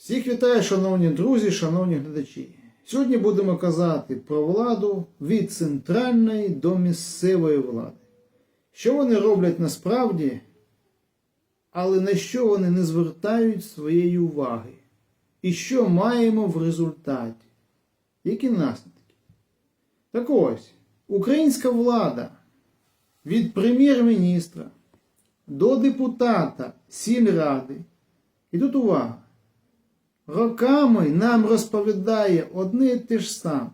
Всіх вітаю, шановні друзі, шановні глядачі. Сьогодні будемо казати про владу від центральної до місцевої влади. Що вони роблять насправді, але на що вони не звертають своєї уваги? І що маємо в результаті? Які наслідки? Так ось, українська влада від прем'єр-міністра до депутата сільради. І тут увага. Роками нам розповідає одне і те ж саме.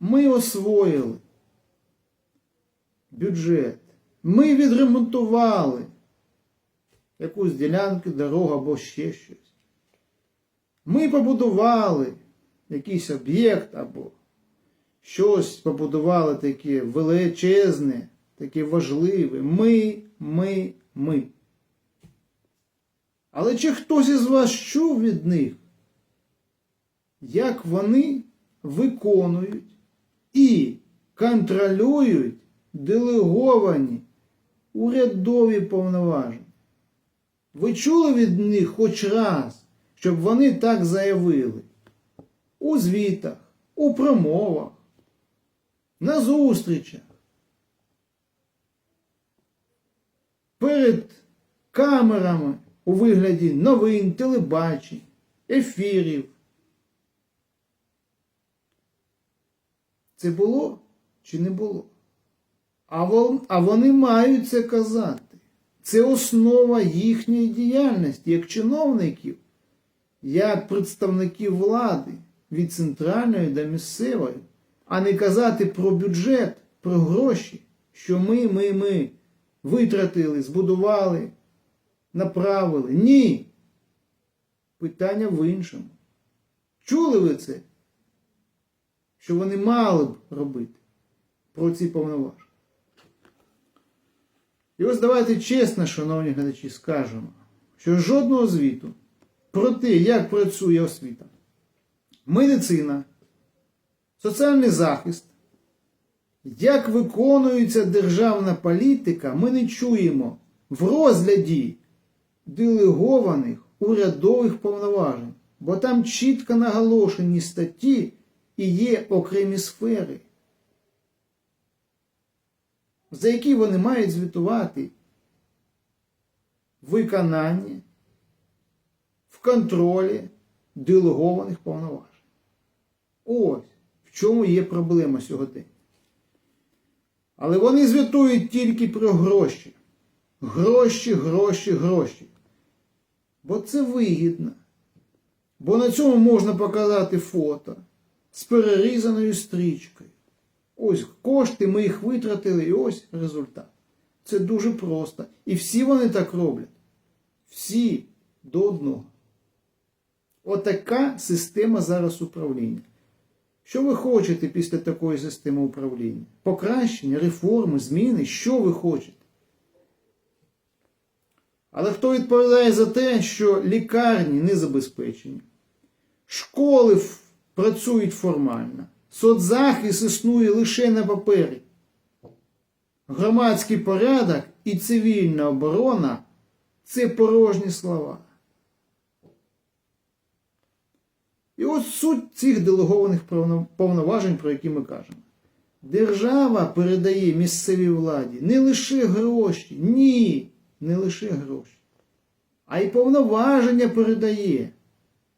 Ми освоїли бюджет. Ми відремонтували якусь ділянку, дорогу або ще щось. Ми побудували якийсь об'єкт або щось побудували таке величезне, таке важливе. Ми, ми, ми. Але чи хтось із вас чув від них, як вони виконують і контролюють делеговані урядові повноваження? Ви чули від них хоч раз, щоб вони так заявили? У звітах, у промовах, на зустрічах, перед камерами у вигляді новин, телебачень, ефірів. Це було чи не було? А, вони мають це казати. Це основа їхньої діяльності як чиновників, як представників влади від центральної до місцевої, а не казати про бюджет, про гроші, що ми, ми, ми витратили, збудували направили. Ні. Питання в іншому. Чули ви це? Що вони мали б робити про ці повноваження? І ось давайте чесно, шановні глядачі, скажемо, що жодного звіту про те, як працює освіта, медицина, соціальний захист, як виконується державна політика, ми не чуємо в розгляді делегованих урядових повноважень, бо там чітко наголошені статті і є окремі сфери, за які вони мають звітувати в виконанні, в контролі делегованих повноважень. Ось в чому є проблема сьогодні. Але вони звітують тільки про гроші. Гроші, гроші, гроші. Бо це вигідно. Бо на цьому можна показати фото з перерізаною стрічкою. Ось кошти, ми їх витратили, і ось результат. Це дуже просто. І всі вони так роблять. Всі до одного. Отака система зараз управління. Що ви хочете після такої системи управління? Покращення, реформи, зміни? Що ви хочете? Але хто відповідає за те, що лікарні не забезпечені, школи працюють формально, соцзахист існує лише на папері. Громадський порядок і цивільна оборона це порожні слова. І ось суть цих делегованих повноважень, про які ми кажемо. Держава передає місцевій владі не лише гроші, ні, не лише гроші, а й повноваження передає,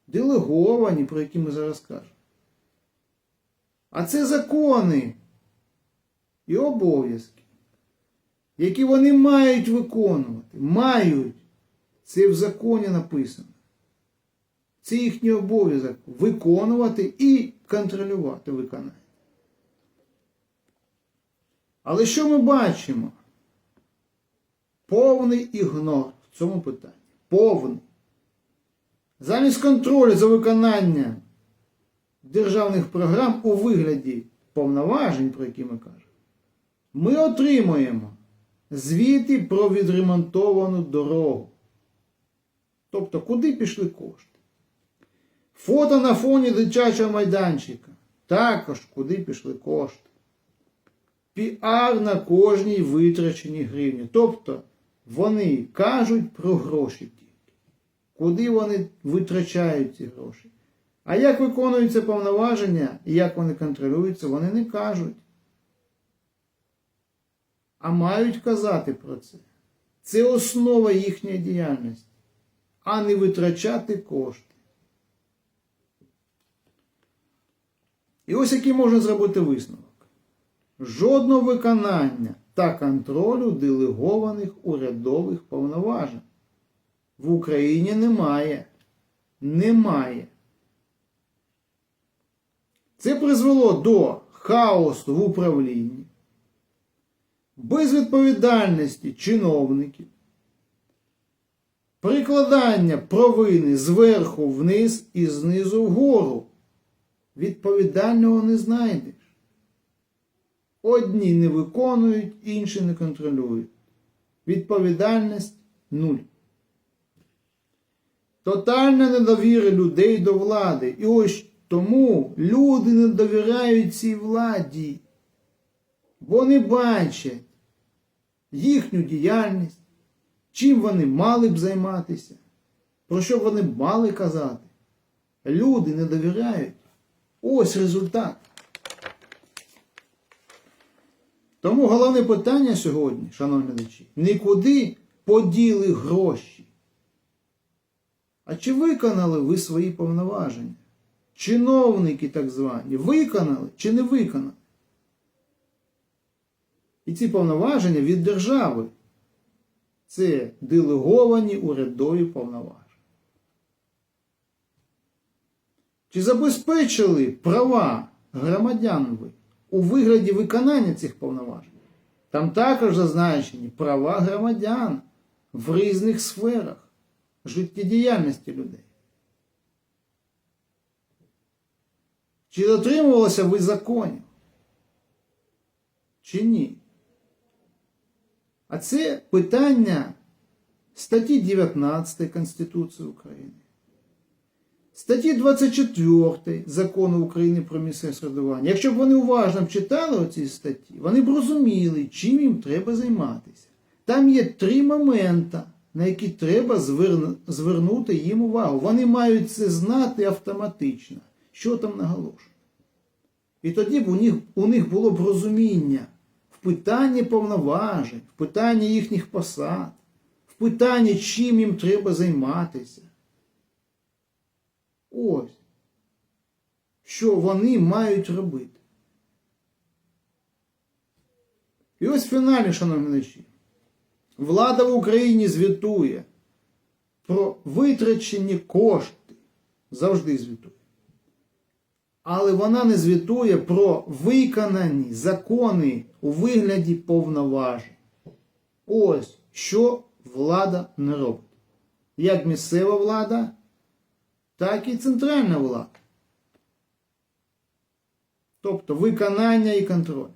делеговані, про які ми зараз кажемо. А це закони і обов'язки, які вони мають виконувати. Мають. Це в законі написано. Це їхній обов'язок виконувати і контролювати виконання. Але що ми бачимо? Повний ігнор в цьому питанні. Повний. Замість контролю за виконанням державних програм у вигляді повноважень, про які ми кажемо, ми отримуємо звіти про відремонтовану дорогу. Тобто, куди пішли кошти? Фото на фоні дитячого майданчика. Також куди пішли кошти. Піар на кожній витраченій гривні. Тобто вони кажуть про гроші тільки. куди вони витрачають ці гроші. А як виконуються повноваження і як вони контролюються, вони не кажуть. А мають казати про це. Це основа їхньої діяльності, а не витрачати кошти. І ось який можна зробити висновок. Жодного виконання та контролю делегованих урядових повноважень в Україні немає. Немає. Це призвело до хаосу в управлінні, безвідповідальності чиновників, прикладання провини зверху вниз і знизу вгору. Відповідального не знайдеш. Одні не виконують, інші не контролюють. Відповідальність нуль. Тотальна недовіра людей до влади. І ось тому люди не довіряють цій владі. Бо не бачать їхню діяльність, чим вони мали б займатися, про що вони мали казати. Люди не довіряють. Ось результат. Тому головне питання сьогодні, шановні глядачі, не куди поділи гроші. А чи виконали ви свої повноваження? Чиновники так звані, виконали чи не виконали? І ці повноваження від держави. Це делеговані урядові повноваження. Чи забезпечили права громадян ви у вигляді виконання цих повноважень? Там також зазначені права громадян в різних сферах життєдіяльності людей. Чи дотримувалися ви законів? Чи ні? А це питання статті 19 Конституції України. Статті 24 Закону України про місцеве самоврядування. Якщо б вони уважно читали оці статті, вони б розуміли, чим їм треба займатися. Там є три моменти, на які треба звернути їм увагу. Вони мають це знати автоматично, що там наголошено. І тоді б у них, у них було б розуміння в питанні повноважень, в питанні їхніх посад, в питанні, чим їм треба займатися. Ось. Що вони мають робити. І ось в фіналі, шановні глядачі, влада в Україні звітує про витрачені кошти. Завжди звітує. Але вона не звітує про виконані закони у вигляді повноважень. Ось що влада не робить. Як місцева влада, так і центральна влада. Тобто виконання і контроль.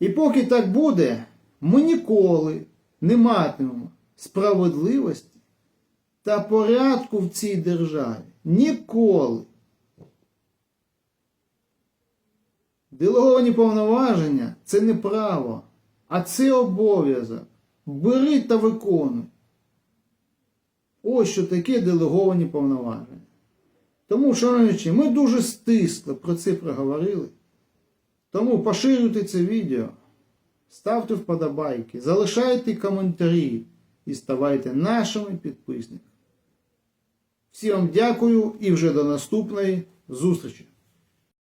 І поки так буде, ми ніколи не матимемо справедливості та порядку в цій державі. Ніколи. Делеговані повноваження це не право, а це обов'язок. Бери та виконуй. Ось що таке делеговані повноваження. Тому, шановні, ми дуже стисло про це проговорили. Тому поширюйте це відео, ставте вподобайки, залишайте коментарі і ставайте нашими підписниками. Всім дякую і вже до наступної зустрічі!